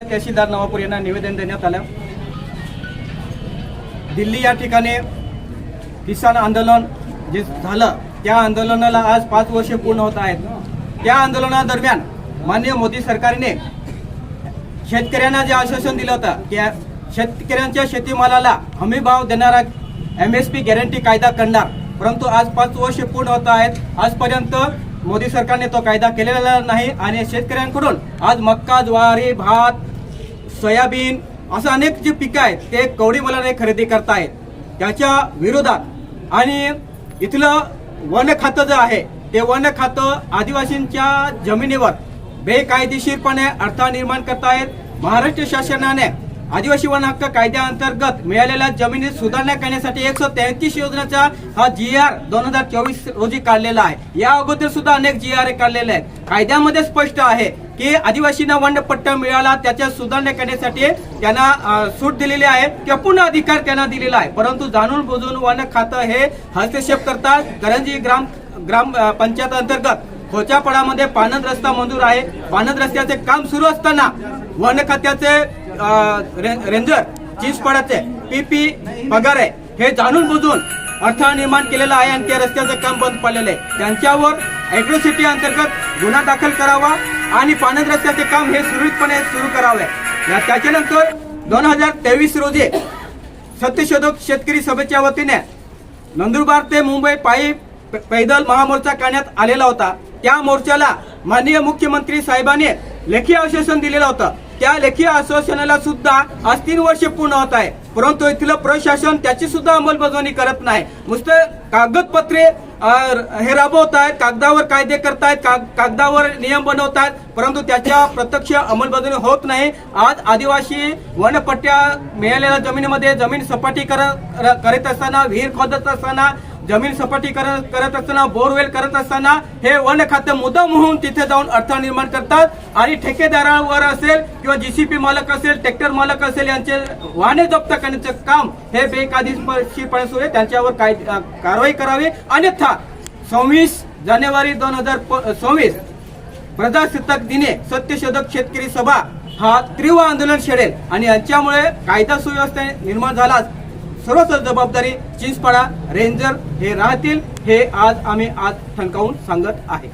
तहसीलदार नवापूर यांना निवेदन देण्यात आलं. दिल्ली या ठिकाणी किसान आंदोलन जे झालं त्या आंदोलनाला आज पाच वर्ष पूर्ण होत आहेत. त्या आंदोलनादरम्यान माननीय मोदी सरकारने शेतकऱ्यांना जे आश्वासन दिलं होतं की शेतकऱ्यांच्या शेतीमालाला हमी भाव देणारा एम एस पी गॅरंटी कायदा करणार. परंतु आज पाच वर्ष पूर्ण होत आहेत. आजपर्यंत मोदी सरकारने तो कायदा केलेला नाही आणि शेतकऱ्यांकडून आज मक्का ज्वारी भात सोयाबीन असं अनेक जे पिकं आहेत ते कवडी मुलाने खरेदी करतायत. त्याच्या विरोधात आणि इथलं वन खातं जे आहे ते वन खातं आदिवासींच्या जमिनीवर बेकायदेशीरपणे अडथळा निर्माण करतायत. महाराष्ट्र शासनाने आदिवासी वन हक्क कायद्याअंतर्गत मिळालेल्या जमिनीत सुधारणा करण्यासाठी एकशे तेहतीस योजनेचा हा जी आर दोन हजार चोवीस रोजी काढलेला आहे. या अगोदर सुद्धा अनेक जी आर काढलेले आहेत. कायद्यामध्ये स्पष्ट आहे की आदिवासींना वनपट्टा मिळाला त्याच्या सुधारणा करण्यासाठी त्यांना सूट दिलेली आहे किंवा पूर्ण अधिकार त्यांना दिलेला आहे. परंतु जाणून बुजून वन खातं हे हस्तक्षेप करतात. करंजी ग्राम ग्राम पंचायत अंतर्गत खोच्यापडामध्ये पानद रस्ता मंजूर आहे. पानद रस्त्याचे काम सुरू असताना वन खात्याचे रेंजर चिंचपाडाचे पी पी पगार आहे. हे जाणून बुजून अडथळा निर्माण केलेला आहे आणि त्या रस्त्याचं काम बंद पडलेलं आहे. त्यांच्यावर अॅग्रोसिटी अंतर्गत गुन्हा दाखल करावा आणि पाणंद रस्त्याचे काम हे सुरळीतपणे सुरू करावे. या त्याच्यानंतर दोन हजार तेवीस रोजी सत्यशोधक शेतकरी सभेच्या वतीने नंदुरबार ते मुंबई पायी पैदल महामोर्चा करण्यात आलेला होता. त्या मोर्चाला माननीय मुख्यमंत्री साहेबांनी लेखी आश्वासन दिलेलं होतं. त्या लेखी आश्वासनाला सुद्धा आज तीन वर्ष पूर्ण होत आहे. परंतु इथलं प्रशासन त्याची सुद्धा अंमलबजावणी करत नाही. नुसतं कागदपत्रे हे राबवत आहेत कागदावर कायदे करतायत काग- कागदावर नियम बनवत आहेत परंतु त्याच्या प्रत्यक्ष अंमलबजावणी होत नाही. आज आदिवासी वनपट्ट्या मिळालेल्या जमिनीमध्ये जमीन सपाटी करत करत असताना विहीर खोदत असताना जमीन सपाटी करत असताना बोरवेल करत असताना हे वन खातं मुद्दाम होऊन तिथे जाऊन अडथळा निर्माण करतात. आणि ठेकेदारावर असेल किंवा जीसीपी मालक असेल ट्रॅक्टर मालक असेल यांचे वाहने जप्त करण्याचं काम हे बेकायदेशीरपणे सुरू आहे. त्यांच्यावर काय कारवाई करावी. अन्यथा सव्वीस जानेवारी दोन हजार सव्वीस प्रजासत्ताक दिने सत्यशोधक शेतकरी सभा हा तीव्र आंदोलन छेडेल. आणि यांच्यामुळे कायदा सुव्यवस्था निर्माण झालाच. सर्वच जबाबदारी चिंचपाडा रेंजर हे राहतील हे आज आम्ही आज ठणकावून सांगत आहे.